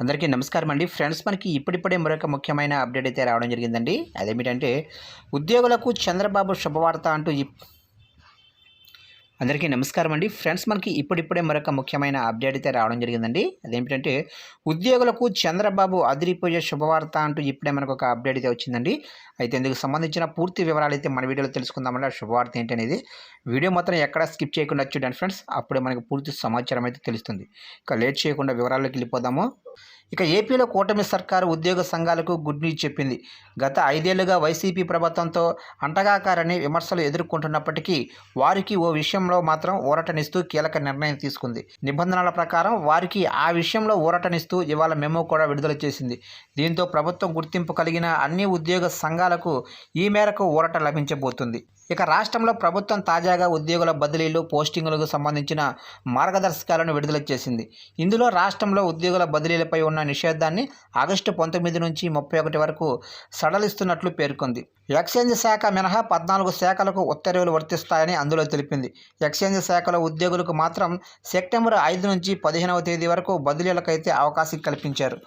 అందరికీ నమస్కారం అండి. ఫ్రెండ్స్ మనకి ఇప్పుడిప్పుడే మరొక ముఖ్యమైన అప్డేట్ అయితే రావడం జరిగిందండి. అదేమిటంటే ఉద్యోగులకు చంద్రబాబు శుభవార్త అంటూ అందరికీ నమస్కారం అండి. ఫ్రెండ్స్ మనకి ఇప్పుడిప్పుడే మరొక ముఖ్యమైన అప్డేట్ అయితే రావడం జరిగిందండి. అదేమిటంటే ఉద్యోగులకు చంద్రబాబు అదిరిపోయే శుభవార్త అంటూ ఇప్పుడే మనకు ఒక అప్డేట్ అయితే వచ్చిందండి. అయితే ఇందుకు సంబంధించిన పూర్తి వివరాలు అయితే మన వీడియోలో తెలుసుకుందామంటే ఆ శుభవార్త ఏంటనేది అనేది వీడియో మాత్రం ఎక్కడ స్కిప్ చేయకుండా చూడండి ఫ్రెండ్స్. అప్పుడే మనకి పూర్తి సమాచారం అయితే తెలుస్తుంది. ఇక లేట్ చేయకుండా వివరాల్లోకి వెళ్ళిపోదాము. ఇక ఏపీలో కూటమి సర్కారు ఉద్యోగ సంఘాలకు గుడ్ న్యూస్ చెప్పింది. గత ఐదేళ్ళుగా వైసీపీ ప్రభుత్వంతో అంటగాకారని విమర్శలు ఎదుర్కొంటున్నప్పటికీ వారికి ఓ విషయంలో మాత్రం ఊరటనిస్తూ కీలక నిర్ణయం తీసుకుంది. నిబంధనల ప్రకారం వారికి ఆ విషయంలో ఊరటనిస్తూ ఇవాళ మెమో కూడా విడుదల చేసింది. దీంతో ప్రభుత్వం గుర్తింపు కలిగిన అన్ని ఉద్యోగ సంఘాలకు ఈ మేరకు ఊరట లభించబోతుంది. ఇక రాష్ట్రంలో ప్రభుత్వం తాజాగా ఉద్యోగుల బదిలీలు పోస్టింగులకు సంబంధించిన మార్గదర్శకాలను విడుదల చేసింది. ఇందులో రాష్ట్రంలో ఉద్యోగుల బదిలీలపై ఉన్న నిషేధాన్ని ఆగస్టు పంతొమ్మిది నుంచి ముప్పై ఒకటి వరకు సడలిస్తున్నట్లు పేర్కొంది. ఎక్స్చేంజ్ శాఖ మినహా పద్నాలుగు శాఖలకు ఉత్తర్వులు వర్తిస్తాయని అందులో తెలిపింది. ఎక్స్చేంజ్ శాఖలో ఉద్యోగులకు మాత్రం సెప్టెంబర్ ఐదు నుంచి పదిహేనవ తేదీ వరకు బదిలీలకైతే అవకాశం కల్పించారు.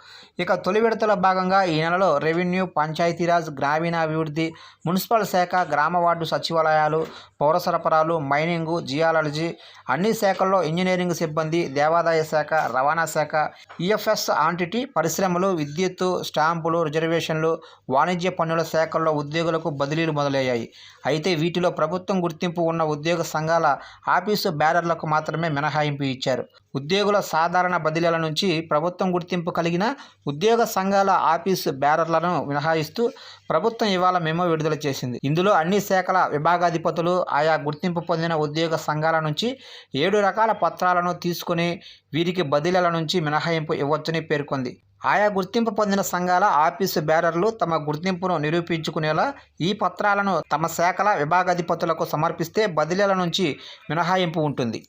ఇక తొలి విడతలో భాగంగా ఈ నెలలో రెవెన్యూ పంచాయతీరాజ్ గ్రామీణాభివృద్ధి మున్సిపల్ శాఖ గ్రామ వార్డు సచివాలయాలు పౌర సరఫరాలు మైనింగు జియాలజీ అన్ని శాఖల్లో ఇంజనీరింగ్ సిబ్బంది దేవాదాయ శాఖ రవాణా శాఖ ఈఎఫ్ఎస్ ఆంటిటీ పరిశ్రమలు విద్యుత్తు స్టాంపులు రిజర్వేషన్లు వాణిజ్య పన్నుల శాఖల్లో ఉద్యోగులకు బదిలీలు మొదలయ్యాయి. అయితే వీటిలో ప్రభుత్వం గుర్తింపు ఉన్న ఉద్యోగ సంఘాల ఆఫీసు బ్యారర్లకు మాత్రమే మినహాయింపు ఇచ్చారు. ఉద్యోగుల సాధారణ బదిలీల నుంచి ప్రభుత్వం గుర్తింపు కలిగిన ఉద్యోగ సంఘాల ఆఫీసు బ్యారర్లను మినహాయిస్తూ ప్రభుత్వం ఇవాళ మెమో విడుదల చేసింది. ఇందులో అన్ని శాఖల విభాగాధిపతులు ఆయా గుర్తింపు పొందిన ఉద్యోగ సంఘాల నుంచి ఏడు రకాల పత్రాలను తీసుకుని వీరికి బదిలీల నుంచి మినహాయింపు ఇవ్వచ్చని పేర్కొంది. ఆయా గుర్తింపు పొందిన సంఘాల ఆఫీసు బ్యారర్లు తమ గుర్తింపును నిరూపించుకునేలా ఈ పత్రాలను తమ శాఖల విభాగాధిపతులకు సమర్పిస్తే బదిలీల నుంచి మినహాయింపు ఉంటుంది.